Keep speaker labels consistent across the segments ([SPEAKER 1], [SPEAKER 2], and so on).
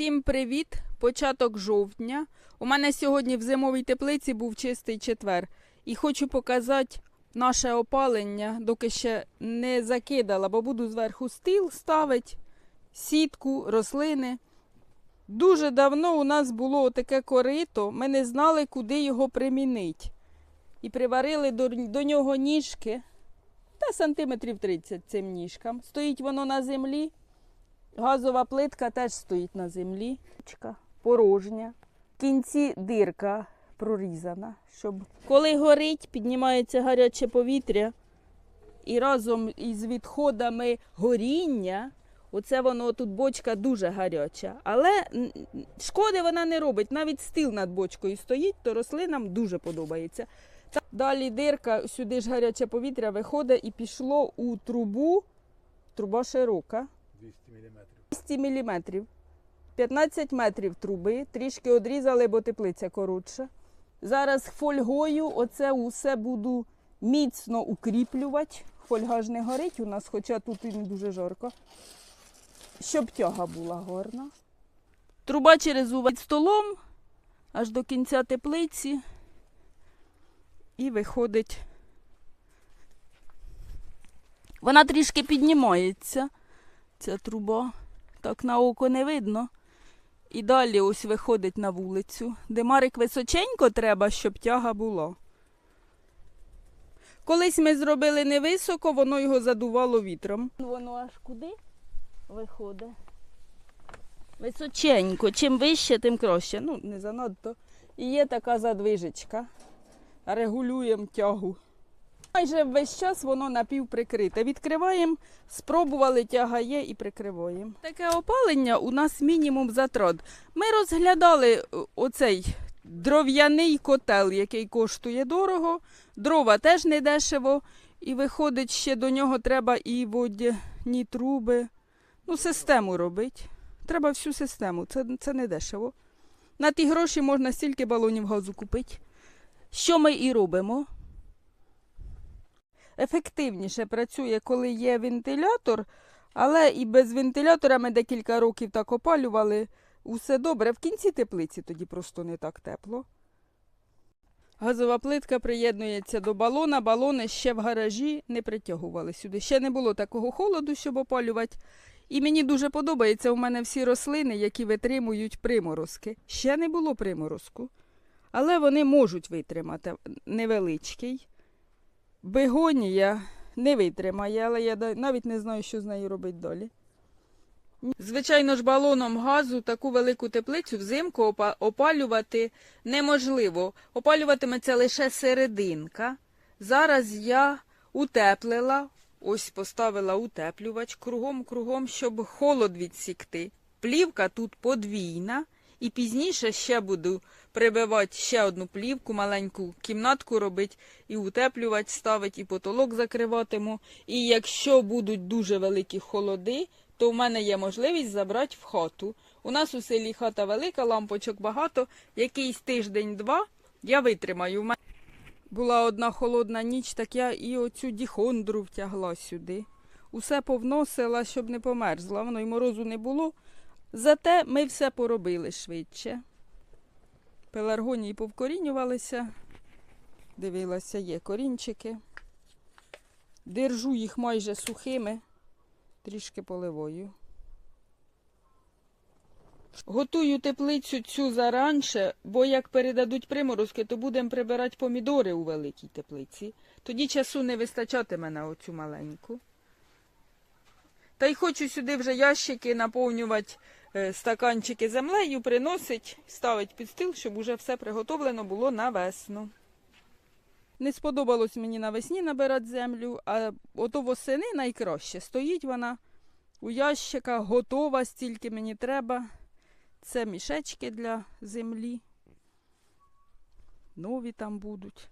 [SPEAKER 1] Всім привіт! Початок жовтня. У мене сьогодні в зимовій теплиці був чистий четвер. І хочу показати наше опалення, доки ще не закидала, бо буду зверху стіл ставити, сітку, рослини. Дуже давно у нас було таке корито, ми не знали, куди його примінити. І приварили до, до нього ніжки та сантиметрів 30 цим ніжкам. Стоїть воно на землі. Газова плитка теж стоїть на землі. Порожня. В кінці дирка прорізана, щоб коли горить, піднімається гаряче повітря. І разом із відходами горіння, оце воно тут бочка дуже гаряча. Але шкоди вона не робить. Навіть стіл над бочкою стоїть, то рослинам дуже подобається. Далі дирка, сюди ж гаряче повітря виходить і пішло у трубу. Труба широка.
[SPEAKER 2] 200 мм.
[SPEAKER 1] 200 мм. 15 метрів труби, трішки одрізали, бо теплиця коротша. Зараз фольгою оце усе буду міцно укріплювати. Фольга ж не горить у нас, хоча тут і не дуже жарко. Щоб тяга була гарна. Труба через увесь столом аж до кінця теплиці. І виходить. Вона трішки піднімається ця труба. Так на око не видно. І далі ось виходить на вулицю. Димарик височенько треба, щоб тяга була. Колись ми зробили невисоко, воно його задувало вітром. Воно аж куди виходить? Височенько. Чим вище, тим краще. Ну, не занадто. І є така задвижечка. Регулюємо тягу. Майже весь час воно напівприкрите. Відкриваємо, спробували, тяга є і прикриваємо. Таке опалення у нас мінімум затрат. Ми розглядали е, оцей дров'яний котел, який коштує дорого. Дрова теж не дешево. І виходить, ще до нього треба і водяні труби. Ну, систему робити. Треба всю систему. Це, це не дешево. На ті гроші можна стільки балонів газу купити. Що ми і робимо? Ефективніше працює, коли є вентилятор, але і без вентилятора ми декілька років так опалювали. Усе добре. В кінці теплиці тоді просто не так тепло. Газова плитка приєднується до балона. Балони ще в гаражі не притягували сюди. Ще не було такого холоду, щоб опалювати. І мені дуже подобається у мене всі рослини, які витримують приморозки. Ще не було приморозку. Але вони можуть витримати невеличкий. Бегонія не витримає, але я навіть не знаю, що з нею робити далі. Звичайно ж, балоном газу таку велику теплицю взимку опалювати неможливо. Опалюватиметься лише серединка. Зараз я утеплила, ось поставила утеплювач кругом-кругом, щоб холод відсікти. Плівка тут подвійна, і пізніше ще буду прибивати ще одну плівку, маленьку кімнатку робити, і утеплювати, ставити, і потолок закриватиму. І якщо будуть дуже великі холоди, то в мене є можливість забрати в хату. У нас у селі хата велика, лампочок багато. Якийсь тиждень-два я витримаю. Була одна холодна ніч, так я і оцю діхондру втягла сюди. Усе повносила, щоб не померзла. Воно й морозу не було. Зате ми все поробили швидше. Пеларгонії повкорінювалися. Дивилася, є корінчики. Держу їх майже сухими, трішки поливою. Готую теплицю цю заранше, бо як передадуть приморозки, то будемо прибирати помідори у великій теплиці. Тоді часу не вистачатиме на оцю маленьку. Та й хочу сюди вже ящики наповнювати стаканчики землею, приносить, ставить під стіл, щоб уже все приготовлено було на весну. Не сподобалось мені навесні набирати землю, а ото восени найкраще. Стоїть вона у ящиках, готова, стільки мені треба. Це мішечки для землі. Нові там будуть.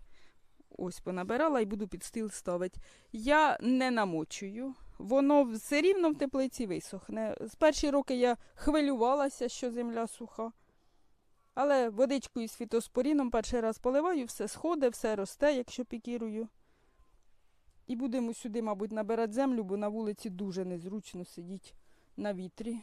[SPEAKER 1] Ось понабирала і буду під стіл ставити. Я не намочую. Воно все рівно в теплиці висохне. З перші роки я хвилювалася, що земля суха. Але водичкою з фітоспоріном перший раз поливаю, все сходить, все росте, якщо пікірую. І будемо сюди, мабуть, набирати землю, бо на вулиці дуже незручно сидіти на вітрі.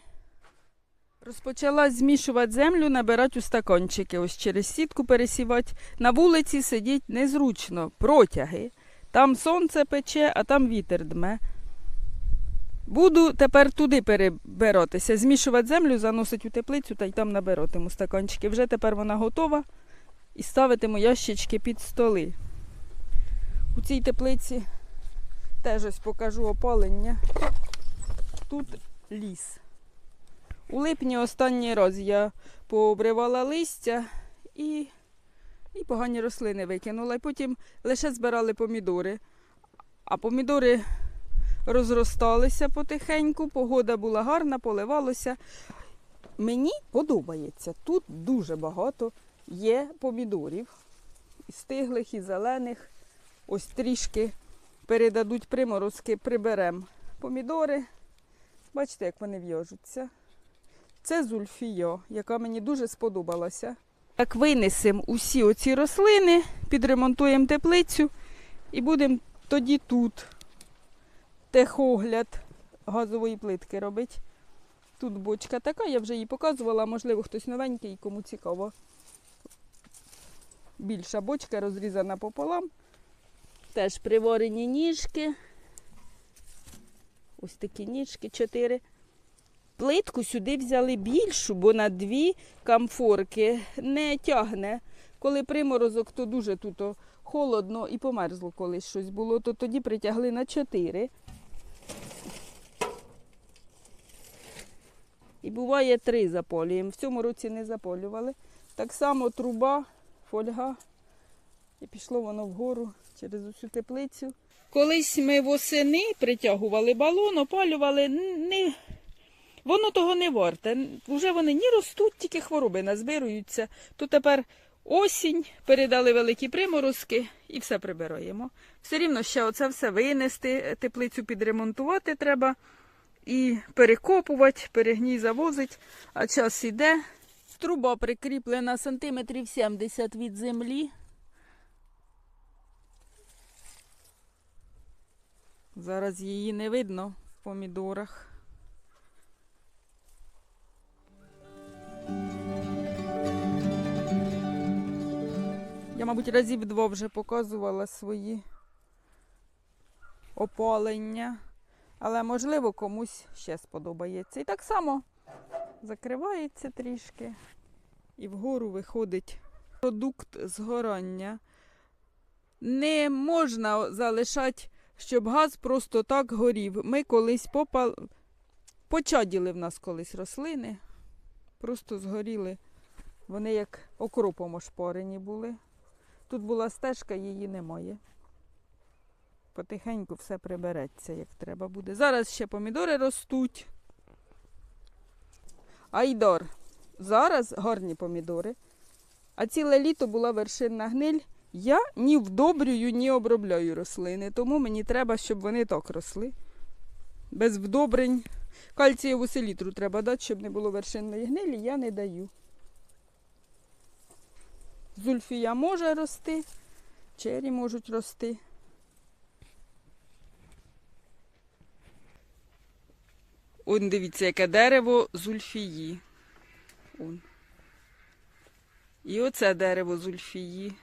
[SPEAKER 1] Розпочала змішувати землю, набирати у стаканчики, ось через сітку пересівати. На вулиці сидіть незручно, протяги. Там сонце пече, а там вітер дме. Буду тепер туди перебиратися, змішувати землю, заносить у теплицю та й там набиратиму стаканчики. Вже тепер вона готова і ставитиму ящички під столи. У цій теплиці теж ось покажу опалення. Тут ліс. У липні останній раз я пообривала листя і, і погані рослини викинула. І потім лише збирали помідори. А помідори розросталися потихеньку, погода була гарна, поливалося. Мені подобається. Тут дуже багато є помідорів. І стиглих, і зелених. Ось трішки передадуть приморозки, приберемо помідори. Бачите, як вони в'яжуться. Це зульфія, яка мені дуже сподобалася. Так винесемо усі оці рослини, підремонтуємо теплицю і будемо тоді тут техогляд газової плитки робити. Тут бочка така, я вже її показувала, можливо, хтось новенький, кому цікаво. Більша бочка розрізана пополам. Теж приварені ніжки. Ось такі ніжки, чотири. Плитку сюди взяли більшу, бо на дві камфорки не тягне. Коли приморозок, то дуже тут холодно і померзло колись щось було, то тоді притягли на чотири. І буває три заполюємо. В цьому році не заполювали. Так само труба, фольга. І пішло воно вгору через усю теплицю. Колись ми восени притягували балон, опалювали. Не... Воно того не варте. Вже вони ні ростуть, тільки хвороби назбируються. То тепер осінь, передали великі приморозки і все прибираємо. Все рівно ще оце все винести, теплицю підремонтувати треба і перекопувати, перегній завозить, а час іде. Труба прикріплена сантиметрів 70 від землі. Зараз її не видно в помідорах. Я, мабуть, разів два вже показувала свої опалення. Але, можливо, комусь ще сподобається. І так само закривається трішки і вгору виходить продукт згорання. Не можна залишати, щоб газ просто так горів. Ми колись попал... почаділи в нас колись рослини, просто згоріли. Вони як окропом ошпарені були. Тут була стежка, її немає. Потихеньку все прибереться, як треба буде. Зараз ще помідори ростуть. Айдор. Зараз гарні помідори. А ціле літо була вершинна гниль. Я ні вдобрюю, ні обробляю рослини, тому мені треба, щоб вони так росли. Без вдобрень. Кальцієву селітру треба дати, щоб не було вершинної гнилі, я не даю. Зульфія може рости, чері можуть рости. Он дивіться, яке дерево зульфії. Он. І оце дерево зульфії.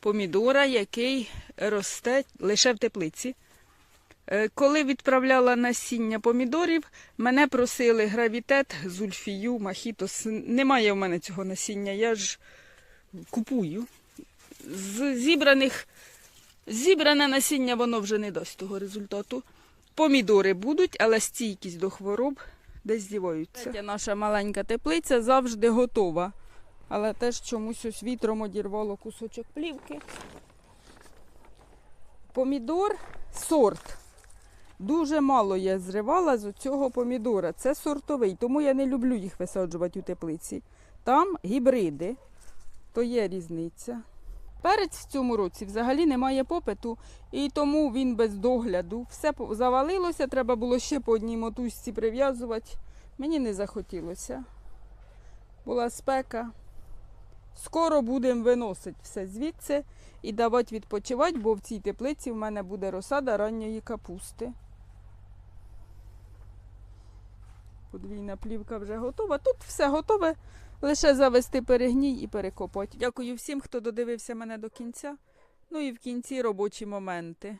[SPEAKER 1] Помідора, який росте лише в теплиці. Е, Коли відправляла насіння помідорів, мене просили гравітет, зульфію, махітос. Немає в мене цього насіння, я ж купую. З зібраних, зібране насіння воно вже не дасть того результату. Помідори будуть, але стійкість до хвороб десь зіваються. Третя наша маленька теплиця завжди готова. Але теж чомусь ось вітром одірвало кусочок плівки. Помідор сорт. Дуже мало я зривала з цього помідора. Це сортовий, тому я не люблю їх висаджувати у теплиці. Там гібриди, то є різниця. Перець в цьому році взагалі немає попиту, і тому він без догляду. Все завалилося, треба було ще по одній мотузці прив'язувати. Мені не захотілося. Була спека. Скоро будемо виносити все звідси і давати відпочивати, бо в цій теплиці в мене буде розсада ранньої капусти. Подвійна плівка вже готова. Тут все готове. Лише завести перегній і перекопати. Дякую всім, хто додивився мене до кінця. Ну і в кінці робочі моменти.